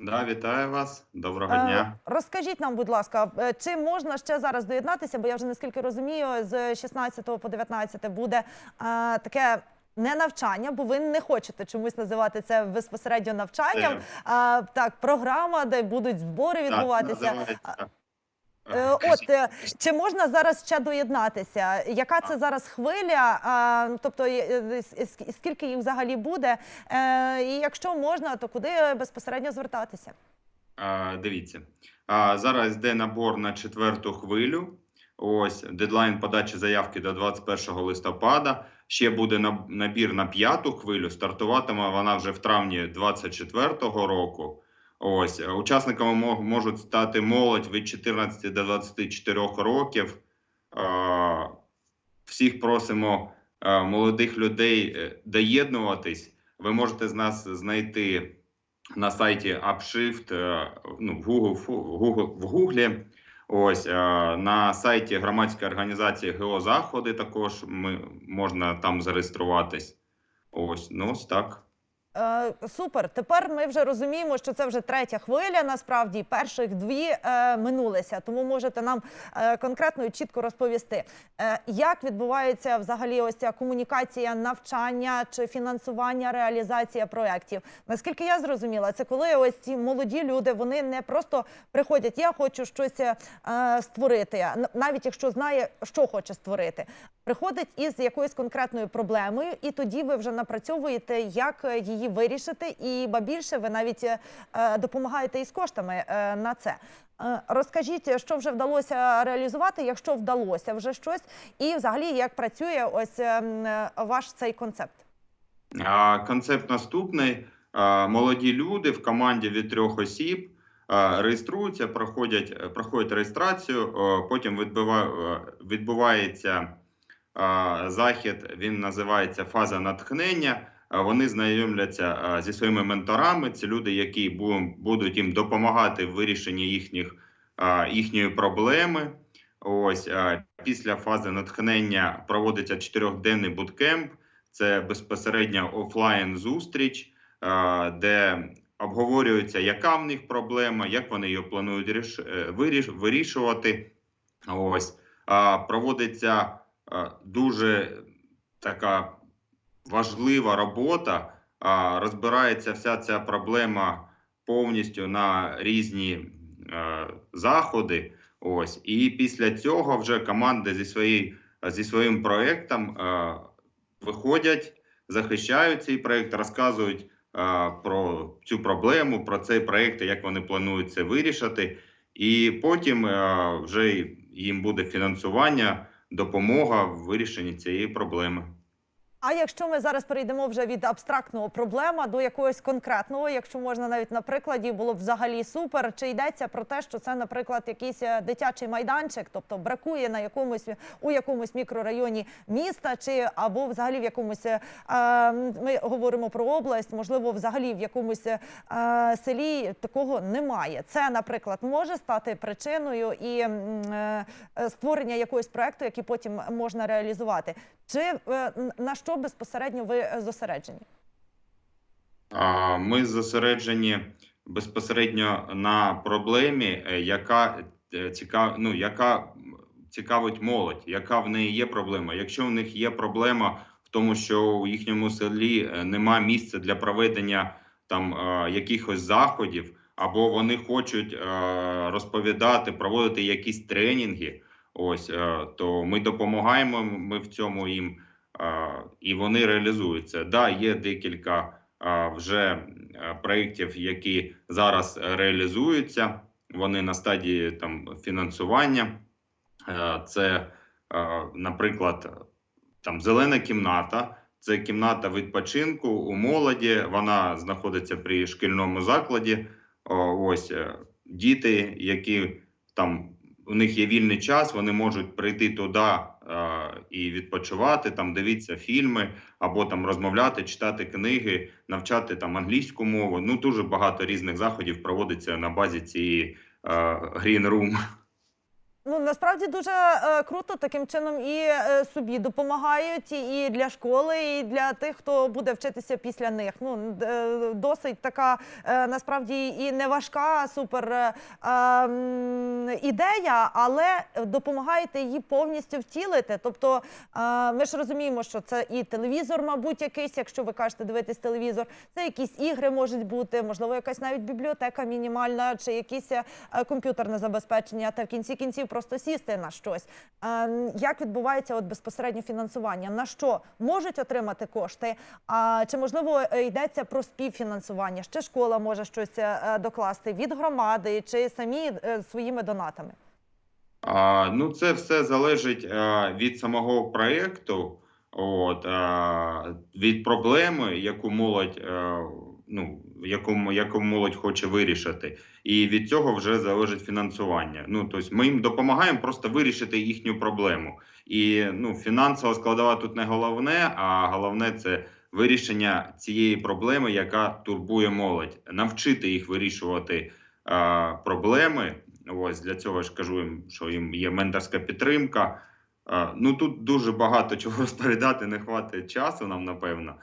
Да, вітаю вас. Доброго Е, дня. Розкажіть нам, будь ласка, е, чи можна ще зараз доєднатися? Бо я вже наскільки розумію, з 16 по 19 буде е, таке. Не навчання, бо ви не хочете чомусь називати це безпосередньо навчанням. А, так, програма, де будуть збори відбуватися. називається, Е, От е, чи можна зараз ще доєднатися? Яка це зараз хвиля? А, тобто, е, е, скільки їх взагалі буде? Е, І якщо можна, то куди безпосередньо звертатися? А, Дивіться, а, зараз йде набор на четверту хвилю. Ось дедлайн подачі заявки до 21 листопада. Ще буде наб- набір на п'яту хвилю. Стартуватиме вона вже в травні 24 року. Ось е, учасниками можуть стати молодь від 14 до 24 років. Всіх просимо е, молодих людей е, доєднуватись. Ви можете з нас знайти на сайті Upshift, е, ну, в Google, в Google. Ось е, на сайті громадської організації Геозаходи також ми, можна там зареєструватись. Ось, ну ось так. Е, супер. Тепер ми вже розуміємо, що це вже третя хвиля. Насправді перших дві е, минулися. Тому можете нам е, конкретно і чітко розповісти, е, як відбувається взагалі ось ця комунікація, навчання чи фінансування, реалізація проєктів. Наскільки я зрозуміла, це коли ось ці молоді люди вони не просто приходять, я хочу щось е, створити, н- навіть якщо знає, що хоче створити. Приходить із якоюсь конкретною проблемою, і тоді ви вже напрацьовуєте, як е, її вирішити, і ба більше ви навіть е, допомагаєте із коштами е, на це. Розкажіть, що вже вдалося реалізувати, якщо вдалося вже щось, і взагалі як працює ось ваш цей концепт. Концепт наступний: молоді люди в команді від трьох осіб реєструються, проходять, проходять реєстрацію. Потім відбува, відбувається захід. Він називається фаза натхнення. Вони знайомляться зі своїми менторами. Це люди, які будуть їм допомагати в вирішенні їхніх, їхньої проблеми. Ось після фази натхнення проводиться чотирьохденний буткемп. Це безпосередньо офлайн зустріч, де обговорюється, яка в них проблема, як вони її планують е, виріш- вирішувати. Ось проводиться дуже така важлива робота. Розбирається вся ця проблема повністю на різні е, заходи. Ось і після цього вже команда зі своєю зі своїм проектом е, виходять, захищають цей проект, розказують е, про цю проблему, про цей проект, як вони планують це вирішити. І потім вже їм буде фінансування, допомога в вирішенні цієї проблеми. А якщо ми зараз перейдемо вже від абстрактного проблема до якогось конкретного, якщо можна навіть на прикладі, було б взагалі супер. Чи йдеться про те, що це, наприклад, якийсь е, дитячий майданчик, тобто бракує на якомусь у якомусь мікрорайоні міста, чи або взагалі в якомусь е, ми говоримо про область, можливо, взагалі в якомусь е, селі такого немає. Це, наприклад, може стати причиною і створення якогось проекту, який потім можна реалізувати. Чи на що безпосередньо ви е, зосереджені? Ми зосереджені безпосередньо на проблемі, е, яка е, цікав... ну, яка цікавить молодь, яка в неї є проблема. Якщо в них є проблема в тому, що у їхньому селі нема місця для проведення там якихось заходів, або вони хочуть розповідати, проводити якісь тренінги. Ось то ми допомагаємо. Ми в цьому їм і вони реалізуються. Да, є декілька вже е, проєктів, які зараз реалізуються. Вони на стадії там фінансування. Е, Це, е, наприклад, там зелена кімната. Це кімната відпочинку у молоді. Вона знаходиться при шкільному закладі. Ось діти, які там у них є вільний час, вони можуть прийти туди і відпочивати, там дивитися фільми або там розмовляти, читати книги, навчати там англійську мову. Ну дуже багато різних заходів проводиться на базі цієї е, Green Room. Ну насправді дуже е, круто таким чином і е, собі допомагають, і для школи, і для тих, хто буде вчитися після них. Ну е, досить така е, насправді і не важка супер е, ем, ідея, але допомагаєте її повністю втілити. Тобто е, ми ж розуміємо, що це і телевізор, мабуть, якийсь, якщо ви кажете дивитись телевізор, це якісь ігри можуть бути, можливо, якась навіть бібліотека мінімальна, чи якісь е, комп'ютерне забезпечення, та в кінці кінців просто сісти на щось. Е, Як відбувається от безпосередньо фінансування? На що можуть отримати кошти? А чи можливо е, йдеться про співфінансування? Ще школа може щось е, докласти від громади чи самі е, своїми донатами? А, ну, це все залежить е, від самого проєкту, е, від проблеми, яку молодь, е, ну, яку, м- яку молодь хоче вирішити. І від цього вже залежить фінансування. Ну, тобто ми їм допомагаємо просто вирішити їхню проблему. І ну, фінансова складова тут не головне, а головне це вирішення цієї проблеми, яка турбує молодь, навчити їх вирішувати е, проблеми. Ось для цього ж кажу їм, що їм є менторська підтримка. Е, Ну тут дуже багато чого розповідати, не хватить часу нам, напевно.